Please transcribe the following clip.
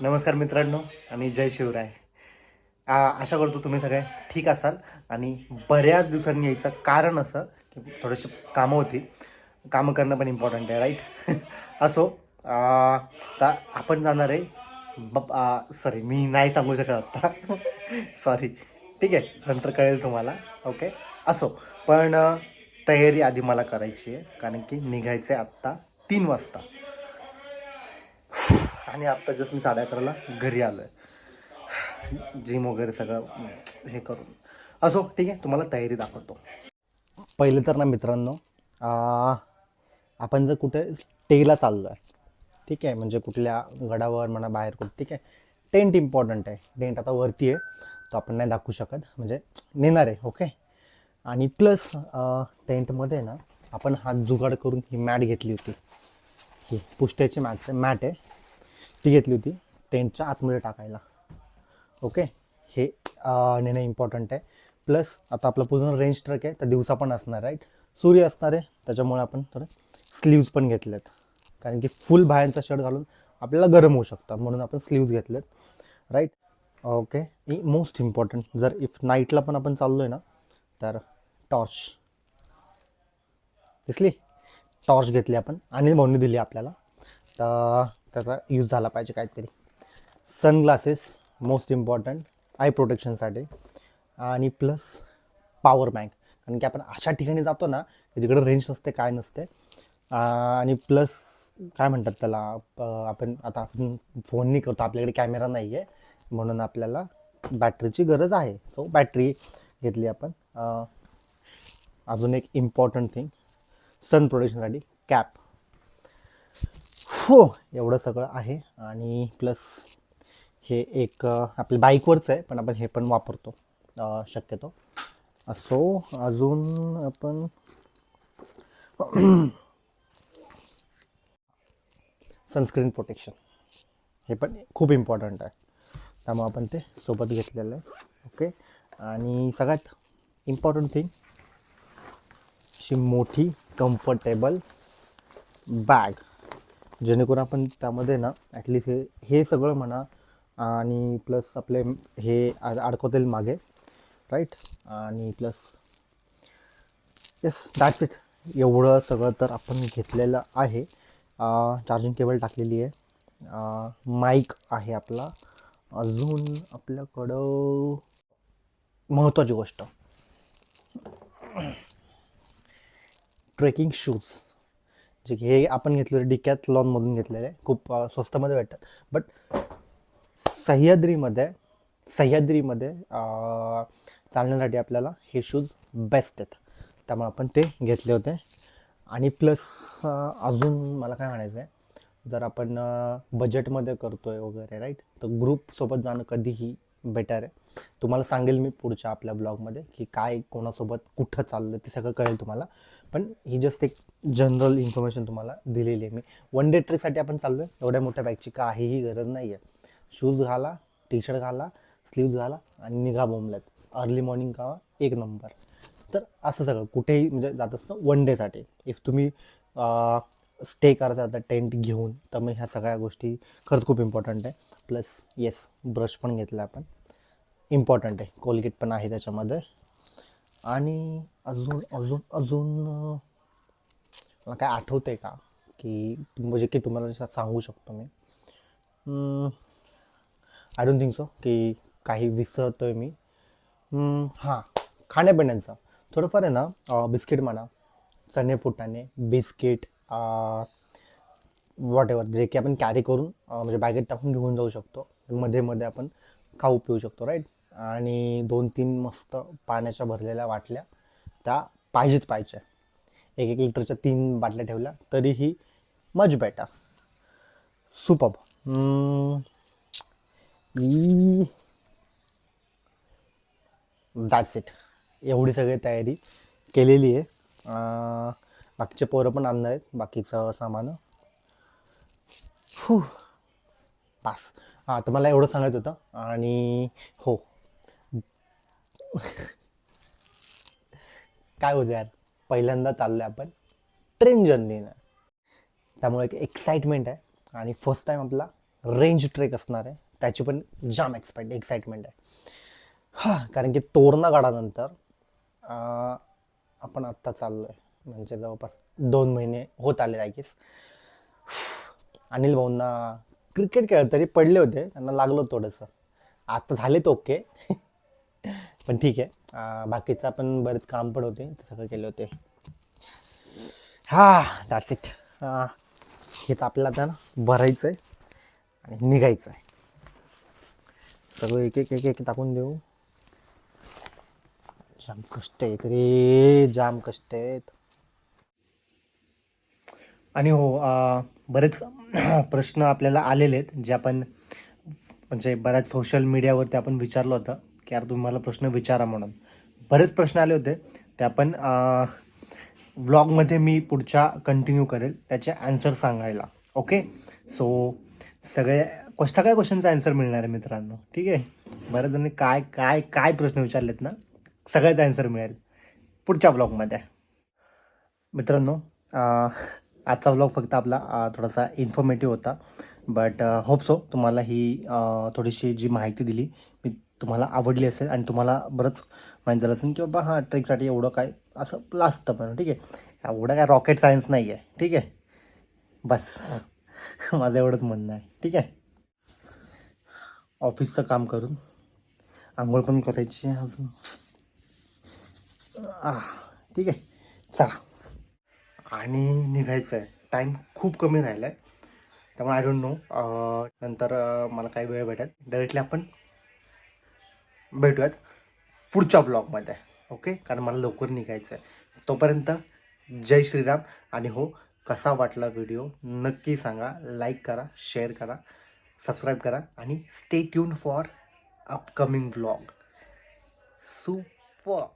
नमस्कार मित्रांनो आणि जय शिवराय. आशा करतो तुम्ही सगळे ठीक असाल आणि बऱ्याच दिवसांनी यायचं कारण असं की थोडीशी कामं होती. कामं करणं पण इम्पॉर्टंट आहे राईट असो तर आपण जाणार आहे बप सॉरी मी नाही सांगू शकत आता. सॉरी ठीक आहे नंतर कळेल तुम्हाला. ओके असो पण तयारी आधी मला करायची आहे कारण की निघायचं आहे आत्ता तीन वाजता. आणि आत्ता जस्ट मी साडे अकराला घरी आलो आहे जिम वगैरे सगळं हे करून. असो ठीक आहे तुम्हाला तयारी दाखवतो. पहिले तर ना मित्रांनो आपण जर कुठे टेला चाललो आहे ठीक आहे म्हणजे कुठल्या गडावर म्हणा बाहेर कुठं ठीक आहे टेंट इम्पॉर्टंट आहे. टेंट आता वरती आहे तो आपण नाही दाखवू शकत म्हणजे नेणार आहे ओके आणि प्लस टेंटमध्ये ना आपण हात जुगाड करून ही मॅट घेतली होती. ही पुष्ट्याची मॅट मॅट आहे. ती घेतली होती. टेंटच्या आतमध्ये टाकायला. ओके हे अं, नेणं इम्पॉर्टंट आहे. प्लस आता आपलं पूर्ण रेंज ट्रक आहे तर दिवसा पण असणार राईट सूर्य असणार आहे त्याच्यामुळे आपण थोडे स्लीव्ज पण घेतलेत. कारण की फुल बाहेरचा शर्ट घालून आपल्याला गरम होऊ शकतं म्हणून आपण स्लीव्ज घेतलेत. राईट ओके मोस्ट इम्पॉर्टंट जर इफ नाईटला पण आपण चाललो आहे ना तर टॉर्च दिसली? टॉर्च घेतली आपण. आणि भाऊनी दिली आपल्याला. तर त्याचा यूज झाला पाहिजे काहीतरी. सनग्लासेस मोस्ट इम्पॉर्टंट आय प्रोटेक्शनसाठी आणि प्लस पॉवर बँक कारण की आपण अशा ठिकाणी जातो ना की तिकडे रेंज नसते काय नसते. आणि प्लस काय म्हणतात त्याला आपण आता आपण फोननी करतो आपल्याकडे कॅमेरा नाही आहे म्हणून आपल्याला बॅटरीची गरज आहे. सो बॅटरी घेतली आपण. अजून एक इम्पॉर्टंट थिंग सन प्रोटेक्शनसाठी कॅप हो एवढं सगळं आहे. आणि प्लस हे एक आपल्या बाईकवरचं आहे पण आपण हे पण वापरतो शक्यतो. असो अजून आपण सनस्क्रीन प्रोटेक्शन हे पण खूप इम्पॉर्टंट आहे. त्यामुळे आपण ते सोबत घेतलेलं आहे. ओके आणि सगळ्यात इम्पॉर्टंट थिंग अशी मोठी कम्फर्टेबल बॅग जेणेकरून आपण त्यामध्ये ना ॲटलिस्ट हे हे सगळं म्हणा आणि प्लस आपले हे अडकवतील मागे राईट आणि प्लस येस दॅट्स इट एवढं सगळं तर आपण घेतलेलं आहे. चार्जिंग केबल टाकलेली आहे. माईक आहे आपला. अजून आपल्याकडं महत्त्वाची गोष्ट. ट्रेकिंग शूज जे की हे आपण घेतलेले डिकॅथ लॉनमधून घेतलेले आहे. खूप स्वस्तमध्ये स्वस्तामध्ये भेटतात. बट सह्याद्रीमध्ये सह्याद्रीमध्ये चालण्यासाठी आपल्याला हे शूज बेस्ट आहेत. त्यामुळे आपण ते घेतले होते. आणि प्लस अजून मला काय म्हणायचं आहे जर आपण बजेटमध्ये करतो आहे वगैरे राईट तर ग्रुपसोबत जाणं कधीही बेटर आहे. तुम्हाला सांगेल मी पुढच्या आपल्या ब्लॉगमध्ये की काय कोणासोबत कुठं चाललं ते सगळं कळेल तुम्हाला. पण ही जस्ट एक जनरल इन्फॉर्मेशन तुम्हाला दिलेली आहे मी. वन डे ट्रिकसाठी आपण चाललो आहे एवढ्या मोठ्या बॅगची काहीही गरज नाही आहे शूज घाला टी शर्ट घाला स्लीव्ज घाला आणि निघा बोंबल्यात. अर्ली मॉर्निंग का एक नंबर. तर असं सगळं. कुठेही म्हणजे जात असतं. वन डेसाठी इफ तुम्ही स्टे करता आता टेंट घेऊन तर मग ह्या सगळ्या गोष्टी खरंच खूप इम्पॉर्टंट आहे. प्लस येस ब्रश पण घेतला आपण. इम्पॉर्टंट आहे. कोलगेट पण आहे त्याच्यामध्ये. आणि अजून अजून अजून मला काय आठवतं आहे का? की म्हणजे की तुम्हाला सांगू शकतो मी. आय डोंट थिंक सो की काही विसरतो आहे मी हां खाण्यापिण्याचं. थोडंफार आहे ना बिस्किट म्हणा चणे फुटाणे बिस्किट वॉट एवर जे की आपण कॅरी करून म्हणजे बॅगेत टाकून घेऊन जाऊ शकतो. मध्ये मध्ये आपण खाऊ पिऊ शकतो राईट आणि दोन तीन मस्त पाण्याच्या भरलेल्या बाटल्या त्या पाहिजेच पाहिजे. एक एक लिटरच्या तीन बाटल्या ठेवल्या तरीही much better. Superb that's it एवढी सगळी तयारी केलेली आहे. बाकीचे पोरं पण आणणार आहेत बाकीचं सामान. फू. पास हां तर मला एवढं सांगायचं होतं आणि हो काय होतं यार पहिल्यांदा चाललो आहे आपण ट्रेन जर्नीनं त्यामुळे एक एक्साइटमेंट आहे आणि फर्स्ट टाईम आपला रेंज ट्रेक असणार आहे. त्याची पण जाम एक्सपेक्ट एक्साइटमेंट आहे. हां कारण की तोरणा काढानंतर आपण आत्ता चाललो आहे म्हणजे जवळपास दोन महिने होत आले आय अनिल भाऊंना क्रिकेट खेळ तरी पडले होते. त्यांना लागलं थोडंसं. आता झालेत ओके पण ठीक आहे. बाकीचं आपण बरेच काम पण होते ते सगळं केले होते. हा दॅट्स इट हेच आपल्याला आता ना भरायचं आहे आणि निघायचं आहे सगळं एक एक एक एक टाकून देऊ. जाम कष्ट आहेत रे जाम कष्ट आहेत. आणि हो बरेच प्रश्न आपल्याला आलेले आहेत जे आपण म्हणजे बऱ्याच सोशल मीडियावरती आपण विचारलं होतं. की यार तुम्ही मला प्रश्न विचारा म्हणून. बरेच प्रश्न आले होते. ते आपण व्लॉगमध्ये मी पुढच्या कंटिन्यू करेल. त्याचे ॲन्सर सांगायला. ओके सो सगळे क्वेश्चन सगळ्या क्वेश्चनचा आन्सर मिळणार आहे मित्रांनो? ठीक आहे? बऱ्याच जणांनी काय काय काय प्रश्न विचारलेत ना? सगळ्याचा आन्सर मिळेल. पुढच्या ब्लॉगमध्ये मित्रांनो आजचा ब्लॉग फक्त आपला थोडासा इन्फॉर्मेटिव्ह होता. बट होप सो तुम्हाला ही थोडीशी जी माहिती दिली मी तुम्हाला आवडली असेल आणि तुम्हाला बरंच माहिती झालं असेल की बाबा हां ट्रेकसाठी एवढं काय असं लास्ट पण ठीक आहे. एवढं काय रॉकेट सायन्स नाही आहे ठीक आहे. बस. माझं एवढंच म्हणणं आहे ठीक आहे. ऑफिसचं काम करून आंघोळ पण करायची आहे अजून. ठीक आहे. चला. आणि निघायचं आहे टाईम खूप कमी राहिला आहे त्यामुळे आय डोंट नो नंतर मला काही वेळ भेटेल. डायरेक्टली आपण भेटूयात पुढच्या ब्लॉगमध्ये. ओके कारण मला लवकर निघायचं आहे. तोपर्यंत जय श्रीराम. आणि हो कसा वाटला व्हिडिओ नक्की सांगा. लाईक करा शेअर करा सबस्क्राईब करा. आणि stay tune for upcoming blog super